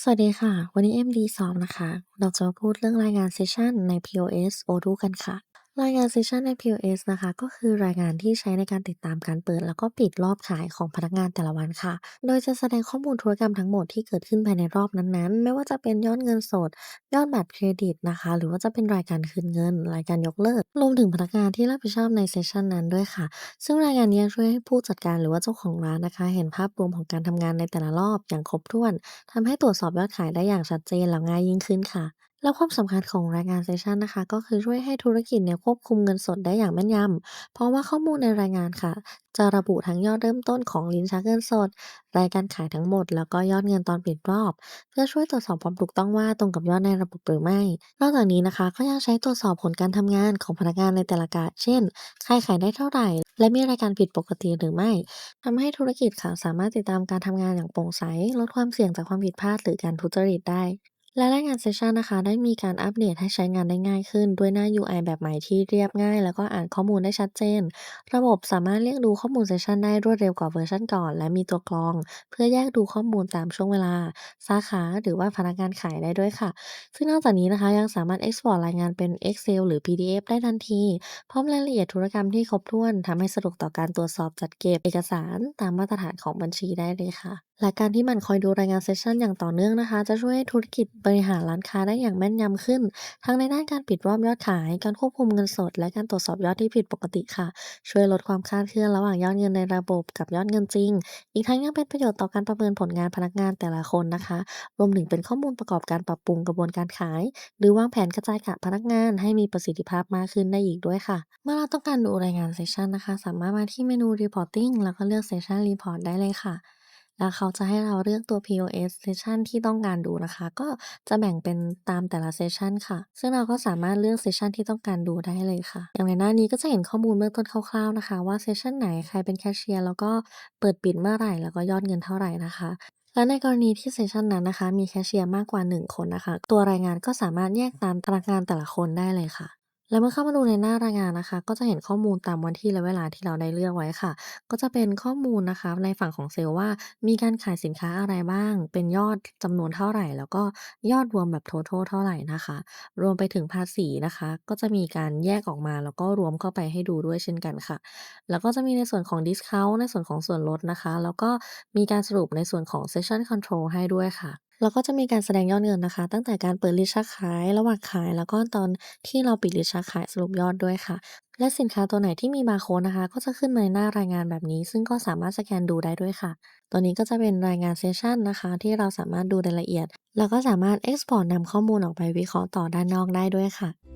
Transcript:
สวัสดีค่ะ วันนี้ MD สอบนะคะ เราจะมาพูดเรื่องรายงานเซสชันใน P.O.S.O.D.U กันค่ะ รายงานเซสชันใน POS นะคะ ก็คือรายงานที่ใช้ในการติดตามการเปิด แล้วก็ปิดรอบขายของพนักงานแต่ละวันค่ะ โดยจะแสดงข้อมูลธุรกรรมทั้งหมดที่เกิดขึ้นภายในรอบนั้นๆ ไม่ว่าจะเป็นยอดเงินสด ยอดบัตรเครดิตนะคะ หรือว่าจะเป็นรายการคืนเงิน รายการยกเลิก รวมถึงพนักงานที่รับผิดชอบในเซสชันนั้นด้วยค่ะ ซึ่งรายงานนี้ช่วยให้ผู้จัดการหรือว่าเจ้าของร้านนะคะ เห็นภาพรวมของการทำงานในแต่ละรอบอย่างครบถ้วนทำให้ตรวจสอบยอดขายได้อย่างชัดเจนและง่ายยิ่งขึ้นค่ะ แล้วความสำคัญของรายงานเซสชันนะคะ ก็คือช่วยให้ธุรกิจเนี่ยควบคุมเงินสดได้อย่างแม่นยำ เพราะว่าข้อมูลในรายงานค่ะ จะระบุทั้งยอดเริ่มต้นของลิ้นชักเงินสด รายการขายทั้งหมด แล้วก็ยอดเงินตอนปิดรอบ เพื่อช่วยตรวจสอบความถูกต้องว่าตรงกับยอดในระบบหรือไม่ นอกจากนี้นะคะ ก็ยังใช้ตรวจสอบผลการทำงานของพนักงานในแต่ละกะเช่นใครขายได้เท่าไหร่ และมีรายการผิดปกติหรือไม่ทำให้ธุรกิจค่ะสามารถติดตามการทำงานอย่างโปร่งใสลดความเสี่ยงจากความผิดพลาดหรือการทุจริตได้ และรายงานเซสชันนะคะได้มีการอัปเดตให้ใช้งานได้ง่ายขึ้น ด้วยหน้า UI แบบใหม่ที่เรียบง่าย แล้วก็อ่านข้อมูลได้ชัดเจน ระบบสามารถเรียกดูข้อมูลเซสชันได้รวดเร็วกว่าเวอร์ชันก่อน และมีตัวกรอง เพื่อแยกดูข้อมูลตามช่วงเวลา สาขาหรือว่าพนักงานขายได้ด้วยค่ะ ซึ่งนอกจากนี้นะคะยังสามารถ Export รายงานเป็น Excel หรือ PDF ได้ทันทีพร้อมรายละเอียดธุรกรรมที่ครบถ้วนทำให้สะดวกต่อการตรวจสอบจัดเก็บเอกสาร ตามมาตรฐานของบัญชีได้เลยค่ะ และการที่มันคอยดูรายงานเซสชันอย่างต่อเนื่องนะคะ จะช่วยให้ธุรกิจบริหารร้านค้าได้อย่างแม่นยำขึ้น ทั้งในด้านการปิดรอบยอดขาย การควบคุมเงินสด และการตรวจสอบยอดที่ผิดปกติค่ะ ช่วยลดความคลาดเคลื่อนระหว่างยอดเงินในระบบกับยอดเงินจริง อีกทั้งยังเป็นประโยชน์ต่อการประเมินผลงานพนักงานแต่ละคนนะคะ รวมถึงเป็นข้อมูลประกอบการปรับปรุงกระบวนการขาย หรือวางแผนกระจายกะพนักงานให้มีประสิทธิภาพมากขึ้นได้อีกด้วยค่ะ เมื่อเราต้องการดูรายงานเซสชันนะคะ สามารถมาที่เมนู Reporting แล้วก็เลือก Session Report ได้เลยค่ะ แล้วเขาจะให้เราเลือกตัว POS Session ที่ต้องการดูนะคะ ก็จะแบ่งเป็นตามแต่ละ Session ค่ะ ซึ่งเราก็สามารถเลือก Session ที่ต้องการดูได้เลยค่ะ อย่างในหน้านี้ก็จะเห็นข้อมูลเบื้องต้นคร่าวๆนะคะ ว่า Session ไหนใครเป็นแคชเชียร์แล้วก็เปิดปิดเมื่อไหร่แล้วก็ยอดเงินเท่าไหร่นะคะและในกรณีที่ Session นั้นนะคะ มีแคชเชียร์มากกว่า 1 คนนะคะ ตัวรายงานก็สามารถแยกตามพนักงานแต่ละคนได้เลยค่ะ และเมื่อเข้ามาดูในหน้ารายงานนะคะ ก็จะเห็นข้อมูลตามวันที่และเวลาที่เราได้เลือกไว้ค่ะ ก็จะเป็นข้อมูลนะคะในฝั่งของเซลส์ว่า มีการขายสินค้าอะไรบ้าง เป็นยอดจำนวนเท่าไหร่ แล้วก็ยอดรวมแบบ total เท่าไหร่นะคะ รวมไปถึงภาษีนะคะ ก็จะมีการแยกออกมาแล้วก็รวมเข้าไปให้ดูด้วยเช่นกันค่ะ แล้วก็จะมีในส่วนของดิสเคานต์ในส่วนของส่วนลดนะคะ แล้วก็มีการสรุปในส่วนของ Session Control ให้ด้วยค่ะแล้วก็จะมีการแสดงยอดเงินนะคะ ตั้งแต่การเปิดลิ้นชักขาย ระหว่างขาย แล้วก็ตอนที่เราปิดลิ้นชักขายสรุปยอดด้วยค่ะ และสินค้าตัวไหนที่มีบาร์โคดนะคะ ก็จะขึ้นในหน้ารายงานแบบนี้ ซึ่งก็สามารถสแกนดูได้ด้วยค่ะ ตัวนี้ก็จะเป็นรายงานเซสชันนะคะ ที่เราสามารถดูรายละเอียด แล้วก็สามารถเอ็กซ์พอร์ตนำข้อมูลออกไปวิเคราะห์ต่อด้านนอกได้ด้วยค่ะ